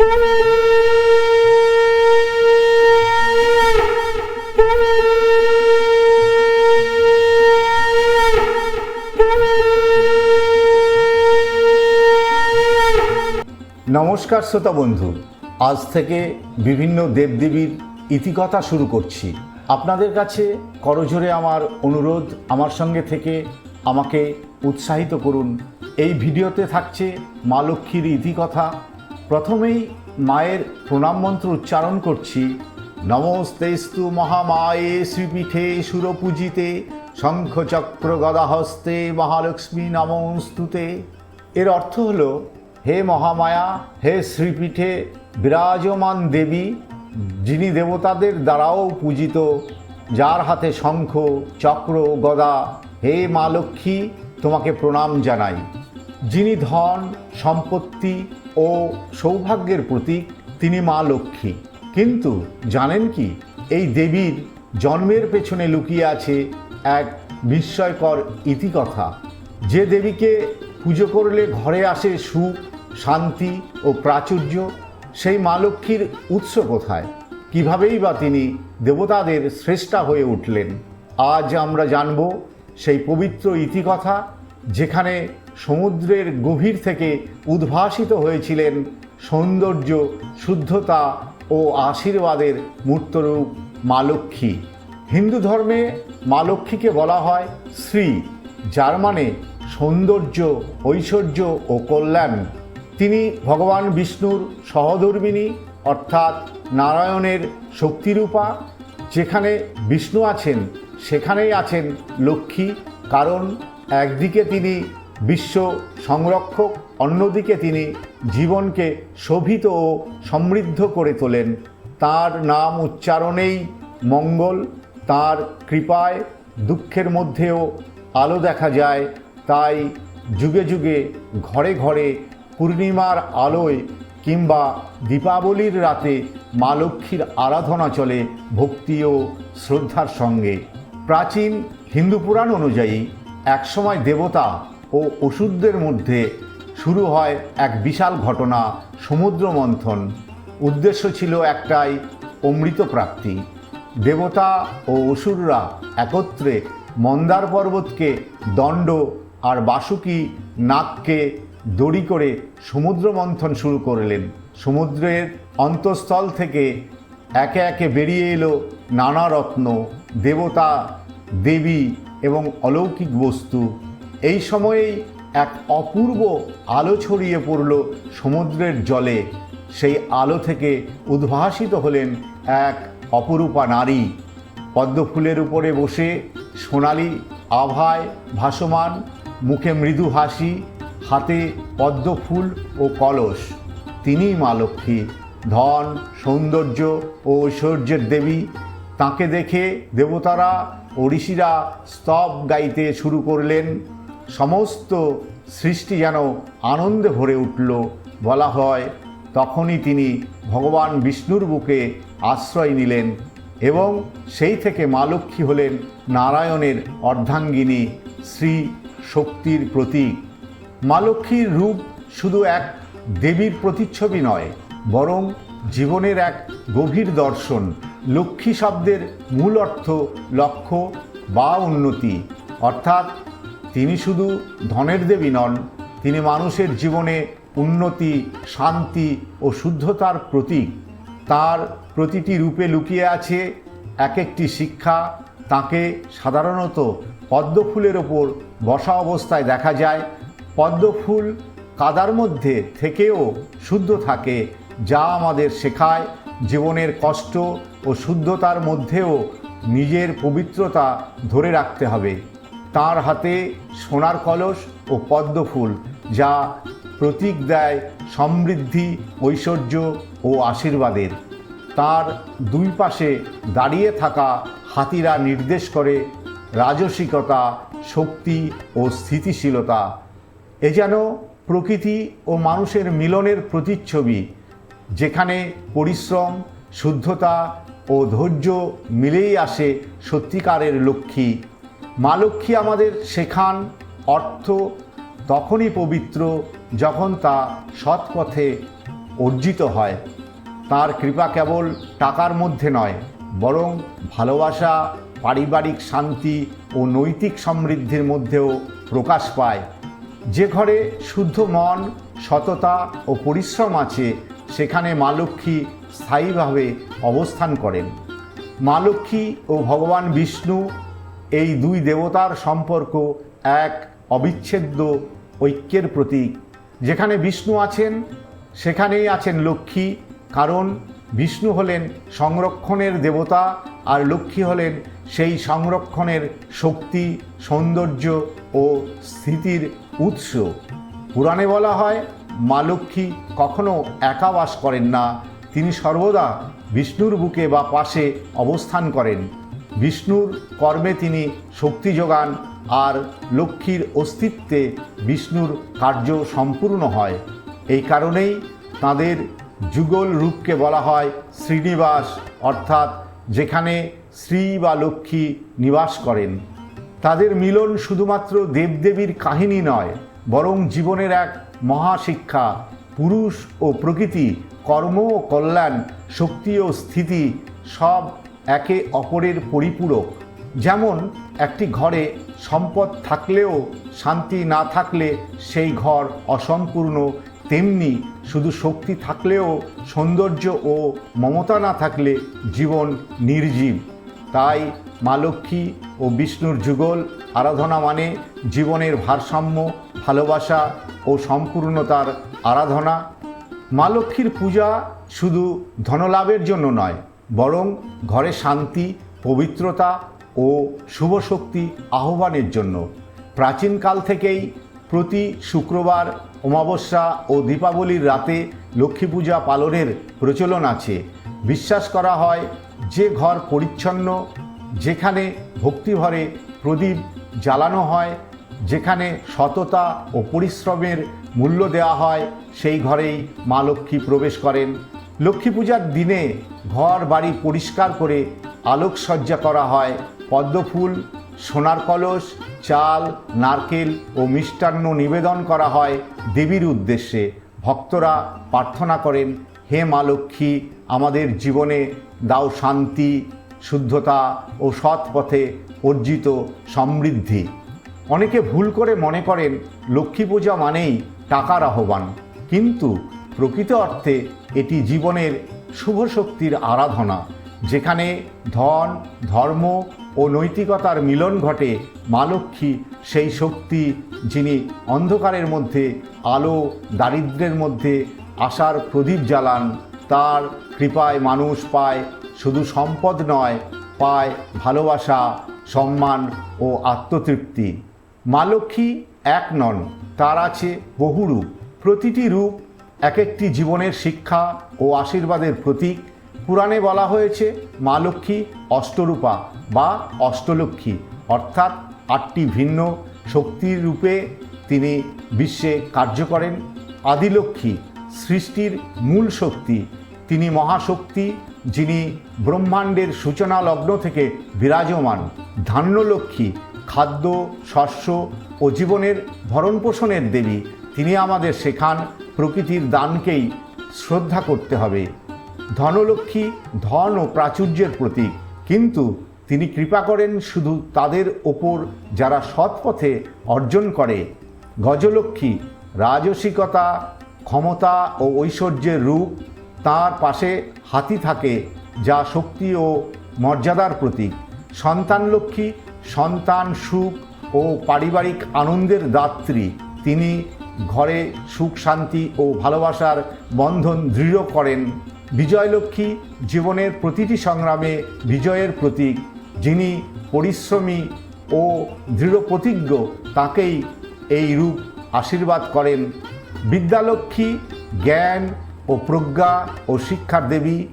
নমস্কার শ্রোতা বন্ধু, আজ থেকে বিভিন্ন দেবদেবীর ইতিকথা শুরু করছি। আপনাদের কাছে করজোরে আমার অনুরোধ, আমার সঙ্গে থেকে আমাকে উৎসাহিত করুন। এই ভিডিওতে থাকছে মা লক্ষ্মীর ইতিকথা প্রথমেই মায়ের প্রণাম মন্ত্র উচ্চারণ করছি, নমস্তেস্তু মহামায়ে শ্রীপীঠে সুরপূজিতে শঙ্খচক্র গদাহস্তে মহালক্ষ্মী নমস্তুতে। এর অর্থ হলো, হে মহামায়া, হে শ্রীপীঠে বিরাজমান দেবী, যিনি দেবতাদের দ্বারাও পূজিত, যার হাতে শঙ্খ, চক্র, গদা, হে মা লক্ষ্মী, তোমাকে প্রণাম জানাই। যিনি ধন, সম্পত্তি ও সৌভাগ্যের প্রতীক তিনি মা লক্ষ্মী। কিন্তু জানেন কি, এই দেবীর জন্মের পেছনে লুকিয়ে আছে এক বিস্ময়কর ইতিকথা। যে দেবীকে পুজো করলে ঘরে আসে সুখ, শান্তি ও প্রাচুর্য, সেই মা লক্ষ্মীর উৎস কোথায়? কিভাবেই বা তিনি দেবতাদের শ্রেষ্ঠা হয়ে উঠলেন? আজ আমরা জানব সেই পবিত্র ইতিকথা যেখানে সমুদ্রের গভীর থেকে উদ্ভাসিত হয়েছিলেন সৌন্দর্য, শুদ্ধতা ও আশীর্বাদের মূর্তরূপ মা লক্ষ্মী। হিন্দু ধর্মে মা লক্ষ্মীকে বলা হয় শ্রী, যার মানে সৌন্দর্য, ঐশ্বর্য ও কল্যাণ। তিনি ভগবান বিষ্ণুর সহধর্মিণী, অর্থাৎ নারায়ণের শক্তিরূপা। যেখানে বিষ্ণু আছেন, সেখানেই আছেন লক্ষ্মী, কারণ একদিকে তিনি বিশ্ব সংরক্ষক, অন্যদিকে তিনি জীবনকে শোভিত ও সমৃদ্ধ করে তোলেন। তার নাম উচ্চারণেই মঙ্গল, তার কৃপায় দুঃখের মধ্যেও আলো দেখা যায়। তাই যুগে যুগে, ঘরে ঘরে পূর্ণিমার আলোয় কিংবা দীপাবলির রাতে মা লক্ষ্মীর আরাধনা চলে ভক্তি ও শ্রদ্ধার সঙ্গে। প্রাচীন হিন্দু পুরাণ অনুযায়ী একসময় দেবতা ও ওষুধদের মধ্যে শুরু হয় এক বিশাল ঘটনা সমুদ্র মন্থন। উদ্দেশ্য ছিল একটাই, অমৃত প্রাপ্তি। দেবতা ও অসুররা একত্রে মন্দার পর্বতকে দণ্ড আর বাসুকি নাগকে দড়ি করে সমুদ্র মন্থন শুরু করলেন। সমুদ্রের অন্তঃস্থল থেকে একে একে বেরিয়ে এলো নানা রত্ন, দেবতা, দেবী এবং অলৌকিক বস্তু। এই সময়েই এক অপূর্ব আলো ছড়িয়ে পড়ল সমুদ্রের জলে। সেই আলো থেকে উদ্ভাসিত হলেন এক অপরূপা নারী। পদ্মফুলের উপরে বসে সোনালি আভায় ভাসমান, মুখে মৃদু হাসি, হাতে পদ্মফুল ও কলস। তিনিই মা লক্ষ্মী। ধন, সৌন্দর্য ও ঐশ্বর্যের দেবী। তাকে দেখে দেবতারা ঋষিরা স্তব গাইতে শুরু করলেন। সমস্ত সৃষ্টি যেন আনন্দে ভরে উঠল, বলা হয়। তখনই তিনি ভগবান বিষ্ণুর বুকে আশ্রয় নিলেন এবং সেই থেকে মা লক্ষ্মী হলেন নারায়ণের অর্ধাঙ্গিনী শ্রী শক্তির প্রতীক। মা লক্ষ্মীর রূপ শুধু এক দেবীর প্রতিচ্ছবি নয়, বরং জীবনের এক গভীর দর্শন। লক্ষ্মী শব্দের মূল অর্থ লক্ষ্য বা উন্নতি। অর্থাৎ তিনি শুধু ধনের দেবী নন, তিনি মানুষের জীবনে উন্নতি, শান্তি ও শুদ্ধতার প্রতীক। তার প্রতিটি রূপে লুকিয়ে আছে এক একটি শিক্ষা। তাকে সাধারণত পদ্মফুলের ওপর বসা অবস্থায় দেখা যায়। পদ্মফুল কাদার মধ্যে থেকেও শুদ্ধ থাকে, যা আমাদের শেখায় জীবনের কষ্ট ও শুদ্ধতার মধ্যেও নিজের পবিত্রতা ধরে রাখতে হবে। তার হাতে সোনার কলস ও পদ্মফুল যা প্রতীক দেয় সমৃদ্ধি, ঐশ্বর্য ও আশীর্বাদের। তার দুই পাশে দাঁড়িয়ে থাকা হাতিরা নির্দেশ করে রাজসিকতা, শক্তি ও স্থিতিশীলতা। এ যেন প্রকৃতি ও মানুষের মিলনের প্রতিচ্ছবি যেখানে পরিশ্রম, শুদ্ধতা ও ধৈর্য মিলেই আসে সত্যিকারের লক্ষ্মী। মা লক্ষ্মী আমাদের শেখান অর্থ তখনই পবিত্র যখন তা সৎপথে অর্জিত হয়। তার কৃপা কেবল টাকার মধ্যে নয়, বরং ভালোবাসা, পারিবারিক শান্তি ও নৈতিক সমৃদ্ধির মধ্যেও প্রকাশ পায়। যে ঘরে শুদ্ধ মন, সততা ও পরিশ্রম আছে সেখানে মা লক্ষ্মী স্থায়ীভাবে অবস্থান করেন। মা লক্ষ্মী ও ভগবান বিষ্ণু এই দুই দেবতার সম্পর্ক এক অবিচ্ছেদ্য ঐক্যের প্রতীক। যেখানে বিষ্ণু আছেন, সেখানেই আছেন লক্ষ্মী, কারণ বিষ্ণু হলেন সংরক্ষণের দেবতা আর লক্ষ্মী হলেন সেই সংরক্ষণের শক্তি, সৌন্দর্য ও স্থিতির উৎস। পুরাণে বলা হয় মা লক্ষ্মী কখনো একা বাস করেন না। তিনি সর্বদা বিষ্ণুর বুকে বা পাশে অবস্থান করেন। বিষ্ণুর কর্মে তিনি শক্তি যোগান আর লক্ষ্মীর অস্তিত্বে বিষ্ণুর কার্য সম্পূর্ণ হয়। এই কারণেই তাদের যুগল রূপকে বলা হয় শ্রীনিবাস, অর্থাৎ যেখানে শ্রী বা লক্ষ্মী নিবাস করেন। তাদের মিলন শুধুমাত্র দেবদেবীর কাহিনী নয়, বরং জীবনের এক মহাশিক্ষা, পুরুষ ও প্রকৃতি, কর্ম ও কল্যাণ, শক্তি ও স্থিতি সব একে অপরের পরিপূরক। যেমন একটি ঘরে সম্পদ থাকলেও শান্তি না থাকলে সেই ঘর অসম্পূর্ণ, তেমনি শুধু শক্তি থাকলেও সৌন্দর্য ও মমতা না থাকলে জীবন নির্জীব। তাই মা লক্ষ্মী ও বিষ্ণুর যুগল আরাধনা মানে জীবনের ভারসাম্য, ভালোবাসা ও সম্পূর্ণতার আরাধনা। মা লক্ষ্মীর পূজা শুধু ধনলাভের জন্য নয়, বরং ঘরে শান্তি, পবিত্রতা ও শুভ শক্তি আহ্বানের জন্য। প্রাচীনকাল থেকেই প্রতি শুক্রবার, অমাবস্যা ও দীপাবলির রাতে লক্ষ্মী পূজা পালনের প্রচলন আছে। বিশ্বাস করা হয়, যে ঘর পরিচ্ছন্ন, যেখানে ভক্তিভরে প্রদীপ জ্বালানো হয়, যেখানে সততা ও পরিশ্রমের মূল্য দেওয়া হয়, সেই ঘরেই মা লক্ষ্মী প্রবেশ করেন। লক্ষ্মী পূজার দিনে ঘর বাড়ি পরিষ্কার করে আলোকসজ্জা করা হয়। পদ্মফুল, সোনার কলস, চাল, নারকেল ও মিষ্টান্ন নিবেদন করা হয় দেবীর উদ্দেশ্যে। ভক্তরা প্রার্থনা করেন, হে মা লক্ষ্মী, আমাদের জীবনে দাও শান্তি শুদ্ধতা ও সৎ পথে অর্জিত সমৃদ্ধি। অনেকে ভুল করে মনে করেন লক্ষ্মী পূজা মানেই টাকার আহ্বান, কিন্তু প্রকৃত অর্থে এটি জীবনের শুভ শক্তির আরাধনা, যেখানে ধন, ধর্ম ও নৈতিকতার মিলন ঘটে মা লক্ষ্মী সেই শক্তি যিনি অন্ধকারের মধ্যে, আলো দারিদ্র্যের মধ্যে আশার প্রদীপ জ্বালান, তার কৃপায় মানুষ পায় শুধু সম্পদ নয়, পায় ভালোবাসা, সম্মান ও আত্মতৃপ্তি। মা লক্ষ্মী এক নন, তার আছে বহু রূপ। প্রতিটি রূপ এক একটি জীবনের শিক্ষা ও আশীর্বাদের প্রতীক। পুরাণে বলা হয়েছে, মা লক্ষ্মী অষ্টরূপা বা অষ্টলক্ষ্মী, অর্থাৎ আটটি ভিন্ন শক্তির রূপে তিনি বিশ্বে কার্য করেন। আদিলক্ষ্মী, সৃষ্টির মূল শক্তি। তিনি মহাশক্তি যিনি ব্রহ্মাণ্ডের সূচনা লগ্ন থেকে বিরাজমান ধান্যলক্ষ্মী খাদ্য, শস্য ও জীবনের ভরণপোষণের দেবী, তিনি আমাদের শেখান প্রকৃতির দানকেই শ্রদ্ধা করতে হবে। ধনলক্ষ্মী ধন ও প্রাচুর্যের প্রতীক, কিন্তু তিনি কৃপা করেন শুধু তাদের ওপর যারা সৎ পথে অর্জন করে। গজলক্ষ্মী, রাজসিকতা, ক্ষমতা ও ঐশ্বর্যের রূপ তার পাশে হাতি থাকে যা শক্তি ও মর্যাদার প্রতীক। সন্তান লক্ষ্মী, সন্তান সুখ ও পারিবারিক আনন্দের দাত্রী। তিনি ঘরে সুখ, শান্তি ও ভালোবাসার বন্ধন দৃঢ় করেন। বিজয়লক্ষ্মী জীবনের প্রতিটি সংগ্রামে বিজয়ের প্রতীক। যিনি পরিশ্রমী ও দৃঢ় প্রতিজ্ঞ তাকেই এই রূপ আশীর্বাদ করেন। বিদ্যালক্ষ্মী জ্ঞান ও প্রজ্ঞা ও শিক্ষার দেবী,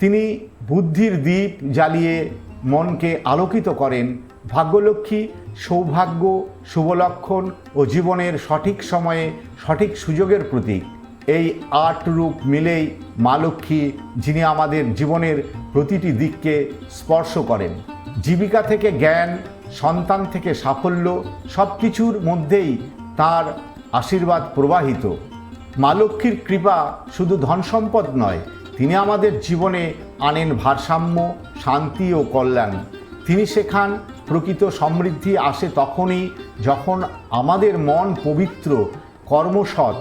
তিনি বুদ্ধির দ্বীপ জ্বালিয়ে মনকে আলোকিত করেন। ভাগ্যলক্ষ্মী সৌভাগ্য, শুভলক্ষণ ও জীবনের সঠিক সময়ে সঠিক সুযোগের প্রতীক। এই আট রূপ মিলেই মা লক্ষ্মী, যিনি আমাদের জীবনের প্রতিটি দিককে স্পর্শ করেন। জীবিকা থেকে জ্ঞান, সন্তান থেকে সাফল্য সব কিছুর মধ্যেই তার আশীর্বাদ প্রবাহিত। মা লক্ষ্মীর কৃপা শুধু ধন সম্পদ নয়, তিনি আমাদের জীবনে আনেন ভারসাম্য, শান্তি ও কল্যাণ। তিনি শেখান, প্রকৃত সমৃদ্ধি আসে তখনই যখন আমাদের মন পবিত্র, কর্মসৎ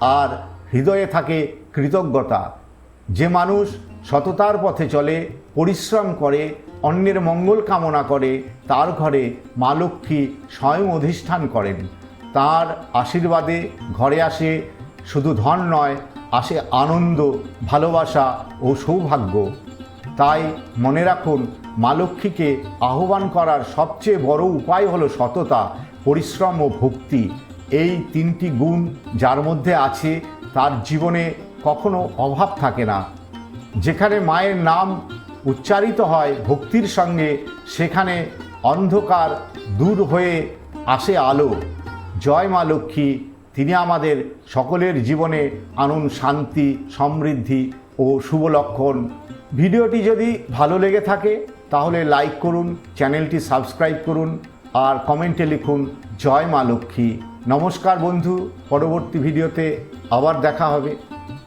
আর হৃদয়ে থাকে কৃতজ্ঞতা। যে মানুষ সততার পথে চলে, পরিশ্রম করে, অন্যের মঙ্গল কামনা করে, তার ঘরে মা লক্ষ্মী স্বয়ং অধিষ্ঠান করেন। তার আশীর্বাদে ঘরে আসে শুধু ধন নয়, আসে আনন্দ, ভালোবাসা ও সৌভাগ্য। তাই মনে রাখুন, মা লক্ষ্মীকে আহ্বান করার সবচেয়ে বড় উপায় হলো সততা, পরিশ্রম ও ভক্তি। এই তিনটি গুণ যার মধ্যে আছে, তার জীবনে কখনো অভাব থাকে না। যেখানে মায়ের নাম উচ্চারিত হয় ভক্তির সঙ্গে, সেখানে অন্ধকার দূর হয়ে আসে আলো। জয় মা লক্ষ্মী। তিনি আমাদের সকলের জীবনে আনুন শান্তি, সমৃদ্ধি ও শুভ লক্ষণ। ভিডিওটি যদি ভালো লেগে থাকে, তাহলে লাইক করুন, চ্যানেলটি সাবস্ক্রাইব করুন, আর কমেন্টে লিখুন, জয় মা লক্ষ্মী। নমস্কার বন্ধু, পরবর্তী ভিডিওতে আবার দেখা হবে।